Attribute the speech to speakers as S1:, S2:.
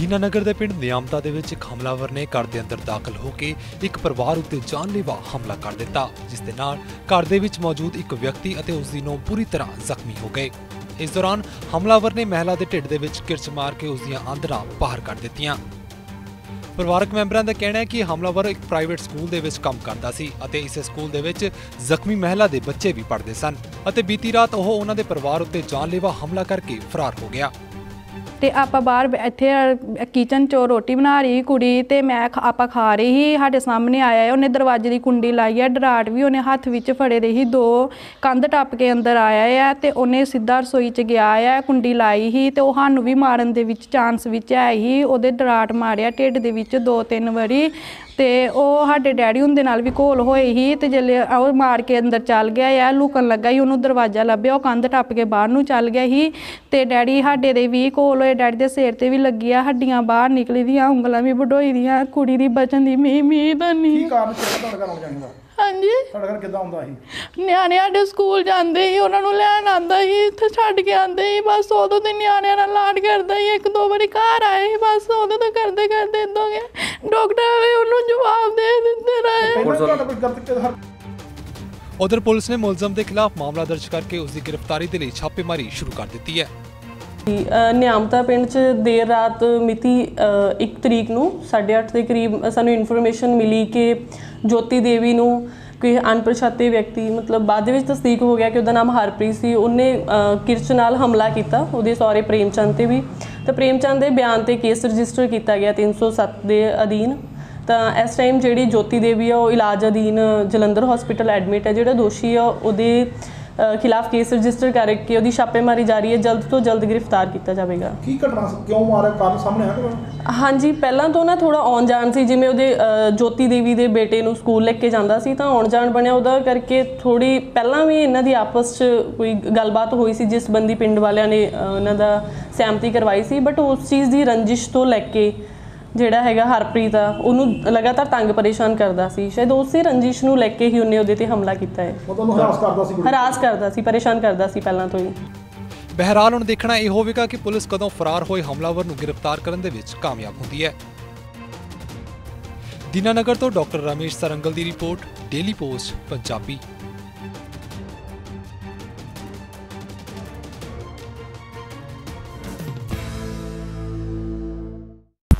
S1: ਦੀਨਾਨਗਰ ਦੇ ਪਿੰਡ ਨਿਆਮਤਾ ਦੇ ਵਿੱਚ ਇੱਕ ਹਮਲਾਵਰ ਨੇ ਘਰ ਦੇ ਅੰਦਰ ਦਾਖਲ ਹੋ ਕੇ ਇੱਕ ਪਰਿਵਾਰ ਉੱਤੇ ਜਾਨਲੇਵਾ ਹਮਲਾ ਕਰ ਦਿੱਤਾ, ਜਿਸ ਦੇ ਨਾਲ ਘਰ ਦੇ ਵਿੱਚ ਮੌਜੂਦ ਇੱਕ ਵਿਅਕਤੀ ਅਤੇ ਉਸ ਦੀ ਨੂੰਹ ਪੂਰੀ ਤਰ੍ਹਾਂ ਜ਼ਖਮੀ ਹੋ ਗਏ। ਇਸ ਦੌਰਾਨ ਹਮਲਾਵਰ ਨੇ ਮਹਿਲਾ ਦੇ ਢਿੱਡ ਦੇ ਵਿੱਚ ਕਿਰਚ ਮਾਰ ਕੇ ਉਸ ਦੀਆਂ ਆਂਦਰਾਂ ਬਾਹਰ ਕੱਢ ਦਿੱਤੀਆਂ। ਪਰਿਵਾਰਕ ਮੈਂਬਰਾਂ ਦਾ ਕਹਿਣਾ ਹੈ ਕਿ ਹਮਲਾਵਰ ਇੱਕ ਪ੍ਰਾਈਵੇਟ ਸਕੂਲ ਦੇ ਵਿੱਚ ਕੰਮ ਕਰਦਾ ਸੀ ਅਤੇ ਇਸੇ ਸਕੂਲ ਦੇ ਵਿੱਚ ਜ਼ਖਮੀ ਮਹਿਲਾ ਦੇ ਬੱਚੇ ਵੀ ਪੜ੍ਹਦੇ ਸਨ ਅਤੇ ਬੀਤੀ ਰਾਤ ਉਹ ਉਹਨਾਂ ਦੇ ਪਰਿਵਾਰ ਉੱਤੇ ਜਾਨਲੇਵਾ ਹਮਲਾ ਕਰਕੇ ਫਰਾਰ ਹੋ ਗਿਆ।
S2: ਤੇ ਆਪਾਂ ਬਾਹਰ ਇੱਥੇ ਕਿਚਨ 'ਚੋਂ ਰੋਟੀ ਬਣਾ ਰਹੀ ਕੁੜੀ ਤੇ ਮੈਂ ਆਪਾਂ ਖਾ ਰਹੀ ਸੀ, ਸਾਡੇ ਸਾਹਮਣੇ ਆਇਆ ਹੈ ਉਹਨੇ ਦਰਵਾਜ਼ੇ ਦੀ ਕੁੰਡੀ ਲਾਈ ਹੈ ਡਰਾਟ ਵੀ ਉਹਨੇ ਹੱਥ ਵਿੱਚ ਫੜੇ ਰਹੀ ਦੋ ਕੰਧ ਟੱਪ ਕੇ ਅੰਦਰ ਆਇਆ ਹੈ ਤੇ ਉਹਨੇ ਸਿੱਧਾ ਰਸੋਈ 'ਚ ਗਿਆ ਹੈ ਕੁੰਡੀ ਲਾਈ ਸੀ ਤੇ ਉਹ ਸਾਨੂੰ ਵੀ ਮਾਰਨ ਦੇ ਵਿੱਚ ਚਾਂਸ ਵਿੱਚ ਹੈ ਹੀ ਉਹਦੇ ਡਰਾਟ ਮਾਰਿਆ, ਢਿੱਡ ਦੇ ਵਿੱਚ ਦੋ ਤਿੰਨ ਵਾਰੀ ਤੇ ਉਹ ਸਾਡੇ ਡੈਡੀ ਹੁੰਦੇ ਨਾਲ ਵੀ ਘੋਲ ਹੋਏ ਸੀ ਤੇ ਜਦੋਂ ਉਹ ਮਾਰ ਕੇ ਅੰਦਰ ਚੱਲ ਗਿਆ ਆ ਲੁਕਣ ਲੱਗਾ ਸੀ ਉਹਨੂੰ ਦਰਵਾਜ਼ਾ ਲੱਭਿਆ ਉਹ ਕੰਧ ਟੱਪ ਕੇ ਬਾਹਰ ਨੂੰ ਚੱਲ ਗਿਆ ਸੀ ਤੇ ਡੈਡੀ ਸਾਡੇ ਦੇ ਵੀ ਘੋਲ ਹੋਏ ਡੈਡੀ ਦੇ ਸਿਰ ਤੇ ਵੀ ਲੱਗੀ ਆ ਹੱਡੀਆਂ ਬਾਹਰ ਨਿਕਲੀ ਦੀਆਂ ਉਂਗਲਾਂ ਵੀ ਵਡੋਈ ਦੀਆਂ ਕੁੜੀ ਦੀ ਬਚਨ ਦੀ ਮੀ ਮੀ ਤਾਂ
S3: ਕੀ
S2: ਨਹੀਂ
S3: ਕਾਰਨ ਸੀ? ਤੁਹਾਡੇ ਘਰ ਆਉਣ ਜਾਣ ਦਾ?
S2: ਹਾਂਜੀ।
S3: ਤੁਹਾਡਾ ਘਰ ਕਿੱਦਾਂ ਆਉਂਦਾ ਸੀ?
S2: ਨਿਆਣੇ ਸਾਡੇ ਸਕੂਲ ਜਾਂਦੇ ਸੀ ਉਹਨਾਂ ਨੂੰ ਲੈਣ ਆਂਦਾ ਸੀ ਇੱਥੇ ਛੱਡ ਕੇ ਆਂਦੇ ਸੀ ਬਸ ਉਦੋਂ ਤੇ ਨਿਆਣਿਆਂ ਨਾਲ ਲਾਡ ਕਰਦਾ ਸੀ ਇੱਕ ਦੋ ਵਾਰੀ ਘਰ ਆਏ ਸੀ ਬਸ ਉਦੋਂ ਤੋਂ ਕਰਦੇ ਕਰਦੇ ਇਦਾਂ ਗਿਆ ਡਾਕਟਰ
S3: ਤੁਹਾਡਾ ਕੋਈ ਗਲਤ ਕਿ ਹਰ
S1: ਉਧਰ ਪੁਲਿਸ ਨੇ ਮੁਲਜ਼ਮ ਦੇ ਖਿਲਾਫ ਮਾਮਲਾ ਦਰਜ ਕਰਕੇ ਉਸ ਦੀ ਗ੍ਰਿਫਤਾਰੀ ਦੇ ਲਈ ਛਾਪੇਮਾਰੀ ਸ਼ੁਰੂ ਕਰ ਦਿੱਤੀ ਹੈ।
S4: ਨਿਆਮਤਾ ਪਿੰਡ 'ਚ ਦੇਰ ਰਾਤ ਮਿਤੀ 1 ਤਰੀਕ ਨੂੰ 8:30 ਦੇ ਕਰੀਬ ਸਾਨੂੰ ਇਨਫੋਰਮੇਸ਼ਨ ਮਿਲੀ ਕਿ ਜੋਤੀ ਦੇਵੀ ਨੂੰ ਕੋਈ ਅਣਪਛਾਤੇ ਵਿਅਕਤੀ ਮਤਲਬ ਬਾਅਦ ਦੇ ਵਿੱਚ ਤਸਦੀਕ ਹੋ ਗਿਆ ਕਿ ਉਹਦਾ ਨਾਮ ਹਰਪ੍ਰੀਤ ਸੀ ਉਹਨੇ ਕਿਰਚ ਨਾਲ ਹਮਲਾ ਕੀਤਾ ਉਹਦੇ ਸਹੁਰੇ ਪ੍ਰੇਮਚੰਦ ਤੇ ਵੀ। ਤਾਂ ਪ੍ਰੇਮਚੰਦ ਦੇ ਬਿਆਨ ਤੇ ਕੇਸ ਰਜਿਸਟਰ ਕੀਤਾ ਗਿਆ 307 ਦੇ ਅਧੀਨ। ਤਾਂ ਇਸ ਟਾਈਮ ਜਿਹੜੀ ਜੋਤੀ ਦੇਵੀ ਆ ਉਹ ਇਲਾਜ ਅਧੀਨ ਜਲੰਧਰ ਹਸਪੀਟਲ ਐਡਮਿਟ ਹੈ। ਜਿਹੜਾ ਦੋਸ਼ੀ ਆ ਉਹਦੇ ਖਿਲਾਫ ਕੇਸ ਰਜਿਸਟਰ ਕਰਕੇ ਉਹਦੀ ਛਾਪੇਮਾਰੀ ਜਾਰੀ ਹੈ। ਜਲਦ ਤੋਂ ਜਲਦ ਗ੍ਰਿਫਤਾਰ ਕੀਤਾ ਜਾਵੇਗਾ।
S3: ਕੀ ਘਟਨਾ ਸੀ? ਕਿਉਂ ਮਾਰਿਆ ਕਾਰਨ ਸਾਹਮਣੇ ਆ ਤੁਹਾਨੂੰ
S4: ਹਾਂਜੀ ਪਹਿਲਾਂ ਤੋਂ ਨਾ ਥੋੜਾ ਆਉਣ ਜਾਣ ਸੀ। ਜਿਵੇਂ ਉਹਦੇ ਅ, ਜੋਤੀ ਦੇਵੀ ਦੇ ਬੇਟੇ ਨੂੰ ਸਕੂਲ ਲੈ ਕੇ ਜਾਂਦਾ ਸੀ ਤਾਂ ਆਉਣ ਜਾਣ ਬਣਿਆ ਉਹਦਾ ਕਰਕੇ ਥੋੜੀ ਪਹਿਲਾਂ ਵੀ ਇਹਨਾਂ ਦੀ ਆਪਸ 'ਚ ਕੋਈ ਗੱਲਬਾਤ ਹੋਈ ਸੀ ਜਿਸ ਬੰਦੀ ਪਿੰਡ ਵਾਲਿਆਂ ਨੇ ਅ, ਉਹਨਾਂ ਦਾ ਸਹਿਮਤੀ ਕਰਵਾਈ ਸੀ। ਬਟ ਉਸ ਚੀਜ਼ ਦੀ ਰੰਜਿਸ਼ ਤੋਂ ਲੈ ਕੇ ਜਿਹੜਾ ਹੈਗਾ ਹਰਪ੍ਰੀਤ ਆ ਉਹਨੂੰ ਲਗਾਤਾਰ ਤੰਗ ਪਰੇਸ਼ਾਨ ਕਰਦਾ ਸੀ। ਸ਼ਾਇਦ ਉਸੇ ਰੰਜਿਸ਼ ਨੂੰ ਲੈ ਕੇ ਹੀ ਉਹਨੇ ਉਹਦੇ ਤੇ ਹਮਲਾ ਕੀਤਾ ਹੈ।
S3: ਉਹ ਤੁਹਾਨੂੰ ਹਰਾਸ ਕਰਦਾ ਸੀ ਕੁੜੀ
S4: ਹਰਾਸ ਕਰਦਾ ਸੀ ਪਰੇਸ਼ਾਨ ਕਰਦਾ ਸੀ ਪਹਿਲਾਂ ਤੋਂ ਹੀ।
S1: ਬਹਿਰਾਲ ਹੁਣ ਦੇਖਣਾ ਇਹ ਹੋਵੇਗਾ ਕਿ ਪੁਲਿਸ ਕਦੋਂ ਫਰਾਰ ਹੋਏ ਹਮਲਾਵਰ ਨੂੰ ਗ੍ਰਿਫਤਾਰ ਕਰਨ ਦੇ ਵਿੱਚ ਕਾਮਯਾਬ ਹੁੰਦੀ ਹੈ। ਦੀਨਾਨਗਰ ਤੋਂ ਡਾਕਟਰ ਰਮੇਸ਼ ਸਰੰਗਲ ਦੀ ਰਿਪੋਰਟ ਡੇਲੀ ਪੋਸਟ ਪੰਜਾਬੀ।